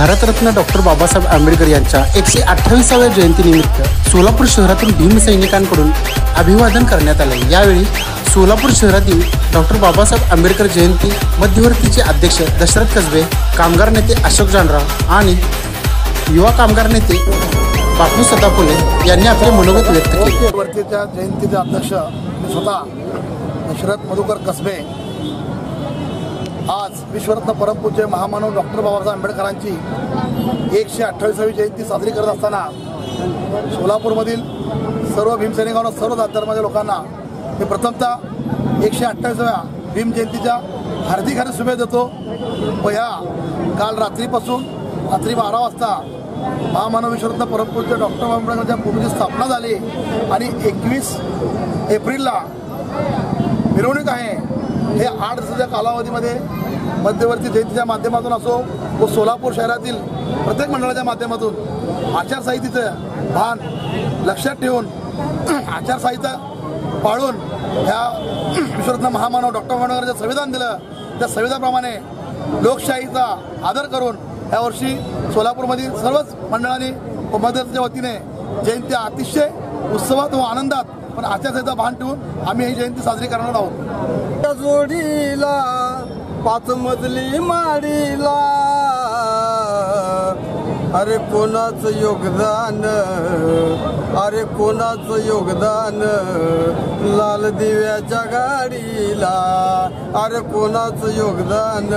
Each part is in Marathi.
भारतरत्न डॉक्टर बाबासाहेब आंबेडकर यांच्या एकशे अठ्ठावीसाव्या जयंतीनिमित्त सोलापूर शहरातील भीमसैनिकांकडून अभिवादन करण्यात आले. यावेळी सोलापूर शहरातील डॉक्टर बाबासाहेब आंबेडकर जयंती मध्यवर्तीचे अध्यक्ष दशरथ कसबे कामगार नेते अशोक जानराव आणि युवा कामगार नेते बापू सदापुले यांनी आपले मनोगत व्यक्त केले. वर्तीच्या जयंतीचे अध्यक्ष स्वतः दशरथ मधुकर कसबे आज विश्वरत्न परमपूज्य महामानव डॉक्टर बाबासाहेब आंबेडकरांची एकशे अठ्ठावीसावी जयंती साजरी करत असताना सोलापूरमधील सर्व भीमसैनिकांना सर्व जात धर्माच्या लोकांना मी प्रथमतः एकशे अठ्ठावीसाव्या भीम जयंतीच्या हार्दिक हार्दिक शुभेच्छा देतो. व ह्या काल रात्रीपासून रात्री बारा वाजता महामानव विश्वरत्न परमपूज्य डॉक्टर बाबासाहेब आंबेडकरांच्या भूमीची स्थापना झाली. आणि एकवीस एप्रिलला मिरवणूक आहे. हे आठ दिवसाच्या कालावधीमध्ये मध्यवर्ती जयंतीच्या माध्यमातून असो व सोलापूर शहरातील प्रत्येक मंडळाच्या माध्यमातून आचारसंहितेचं भान लक्षात ठेवून आचारसंहिता पाळून ह्या विश्वरत्न महामानव डॉक्टर आंबेडकरांचं संविधान दिलं त्या संविधानाप्रमाणे लोकशाहीचा आदर करून यावर्षी सोलापूरमधील सर्वच मंडळांनी व मध्यवर्तीच्या वतीने जयंती अतिशय उत्सवात व आनंदात पण आचारसंहिता भान ठेवून आम्ही ही जयंती साजरी करणार आहोत. त्या जोडीला पाच मजली माडीला. अरे कोणाचं योगदान? अरे कोणाचं योगदान? लाल दिव्याच्या गाडीला. अरे कोणाचं योगदान?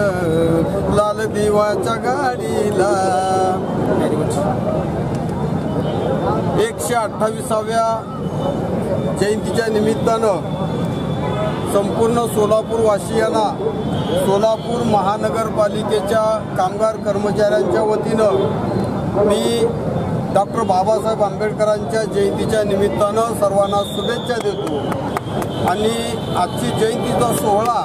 लाल दिव्याच्या गाडीला. एकशे अठ्ठावीसाव्या जयंतीच्या निमित्तानं संपूर्ण सोलापूरवासियांना सोलापूर महानगरपालिकेच्या कामगार कर्मचाऱ्यांच्या वतीनं मी डॉक्टर बाबासाहेब आंबेडकरांच्या जयंतीच्या निमित्तानं सर्वांना शुभेच्छा देतो. आणि आजची जयंतीचा सोहळा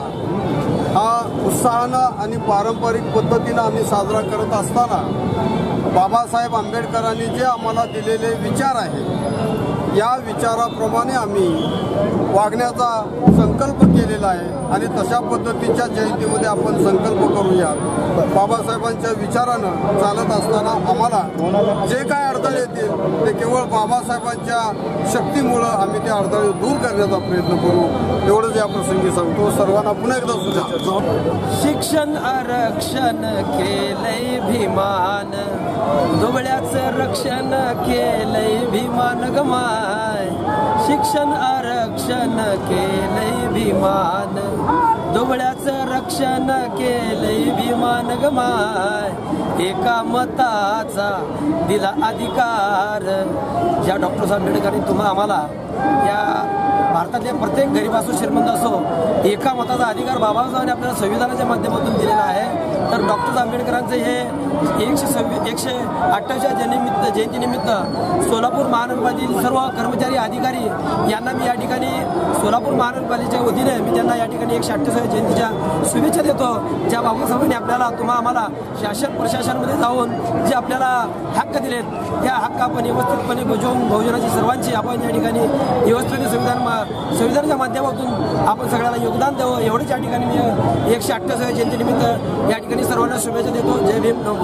हा उत्साहानं आणि पारंपरिक पद्धतीनं आम्ही साजरा करत असताना बाबासाहेब आंबेडकरांनी जे आम्हाला दिलेले विचार आहे या विचाराप्रमाणे आम्ही वागण्याचा संकल्प केलेला आहे आणि तशा पद्धतीच्या जयंतीमध्ये आपण संकल्प करूया बाबासाहेबांच्या विचारानं चालत असताना आम्हाला जे काय अडथळे येतील ते केवळ बाबासाहेबांच्या शक्तीमुळं आम्ही ते अडथळे दूर करण्याचा प्रयत्न करू. एवढंच या प्रसंगी सांगतो. सर्वांना पुन्हा एकदा सुद्धा शिक्षण आरक्षण केलंय भीमान दुबळ्याचं रक्षण केलंय भीमान गमाय. शिक्षण आरक्षण केलंय भीमान. दुबळ्याचं रक्षण केलंय भीमान गमाय. एका मताचा दिला अधिकार. ज्या डॉक्टर आंबेडकरांनी तुम्हा आम्हाला या भारतातल्या प्रत्येक गरीब असो श्रीमंत असो एका मताचा अधिकार बाबासाहेबांनी आपल्याला संविधानाच्या माध्यमातून दिलेला आहे. तर डॉक्टर आंबेडकरांचं हे एकशे सव्वी एकशे अठ्ठावीसच्या जयंतीनिमित्त जयंतीनिमित्त सोलापूर महानगरपालिकेतील सर्व कर्मचारी अधिकारी यांना मी या ठिकाणी सोलापूर महानगरपालिकेच्या वतीने मी त्यांना या ठिकाणी एकशे अठ्ठावीसाव्या जयंतीच्या शुभेच्छा देतो. ज्या बाबासाहेबांनी आपल्याला तुम्हा आम्हाला शासन प्रशासनामध्ये जाऊन जे आपल्याला हक्क दिलेत त्या हक्क आपण व्यवस्थितपणे बजावून बहुजनाची सर्वांची आपण या ठिकाणी व्यवस्थित संविधान संविधानाच्या माध्यमातून आपण सगळ्याला योगदान द्यावं. एवढंच या ठिकाणी मी एकशे अठ्ठावीसाव्या जयंतीनिमित्त या ठिकाणी सर्वांना शुभेच्छा देतो. जय भीम. नव